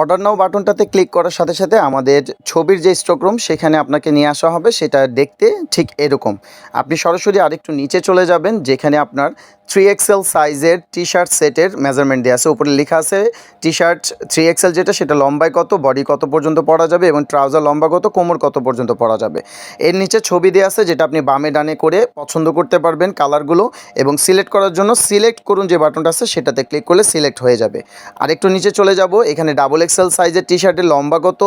Order নাও বাটনটাতে click করার সাথে সাথে আমাদের ছবির যে স্টকরুম সেখানে আপনাকে নিয়ে আসা হবে। সেটা দেখতে ঠিক এরকম। আপনি সরাসরি আরেকটু নিচে চলে যাবেন, যেখানে আপনার থ্রি এক্সেল সাইজের টি শার্ট সেটের মেজারমেন্ট দেওয়া আছে। উপরে লেখা আছে টি শার্ট থ্রি এক্সেল যেটা, সেটা লম্বায় কত বডি কত পর্যন্ত পরা যাবে এবং ট্রাউজার লম্বা কত, কোমর কত পর্যন্ত পরা যাবে। এর নিচে ছবি দেওয়া আছে, যেটা আপনি বামে ডানে করে পছন্দ করতে পারবেন কালারগুলো এবং সিলেক্ট করার জন্য সিলেক্ট করুন যে বাটনটা আছে, সেটাতে ক্লিক করলে সিলেক্ট হয়ে যাবে। আর একটু নিচে চলে যাব, এখানে ডাবল এক্সেল সাইজের টি শার্টের লম্বা কত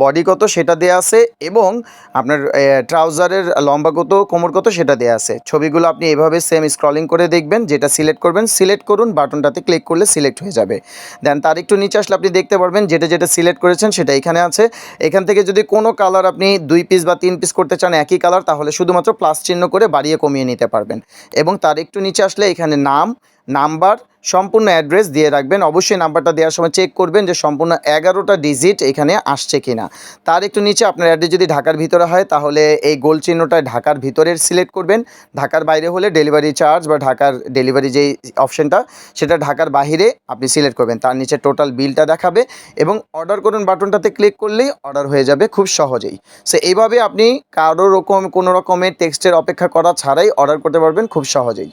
বডি কত সেটা দেওয়া আছে এবং আপনার ট্রাউজারের লম্বা কত, কোমর কত সেটা দেওয়া আছে। ছবিগুলো আপনি এভাবে সেম স্ক্রলিং করে দেখবেন, যেটা সিলেক্ট করবেন সিলেক্ট করুন, বাটনটাতে ক্লিক করলে সিলেক্ট হয়ে যাবে। দেন তার একটু নিচে আসলে আপনি দেখতে পারবেন, যেটা যেটা সিলেক্ট করেছেন সেটা এখানে আছে। এখান থেকে যদি কোনো কালার আপনি দুই পিস বা তিন পিস করতে চান একই কালার তাহলে শুধুমাত্র প্লাস চিহ্ন করে বাড়িয়ে কমিয়ে নিতে পারবেন। এবং তার একটু নিচে আসলে এখানে নাম নাম্বার, সম্পূর্ণ অ্যাড্রেস দিয়ে রাখবেন। অবশ্যই নাম্বারটা দেওয়ার সময় চেক করবেন যে সম্পূর্ণ এগারোটা ডিজিট এখানে আসছে কিনা। তার একটু নিচে আপনার অ্যাড্রেস যদি ঢাকার ভিতরে হয়, তাহলে এই গোল চিহ্নটা ঢাকার ভিতরের সিলেক্ট করবেন। ঢাকার বাইরে হলে ডেলিভারি চার্জ বা ঢাকার ডেলিভারি যেই অপশনটা সেটা ঢাকার বাইরে আপনি সিলেক্ট করবেন। তার নিচে টোটাল বিলটা দেখাবে এবং অর্ডার করুন বাটনটাতে ক্লিক করলেই অর্ডার হয়ে যাবে খুব সহজেই। সো এইভাবে আপনি কারও রকম কোনো রকমের টেক্সটের অপেক্ষা করা ছাড়াই অর্ডার করতে পারবেন খুব সহজেই।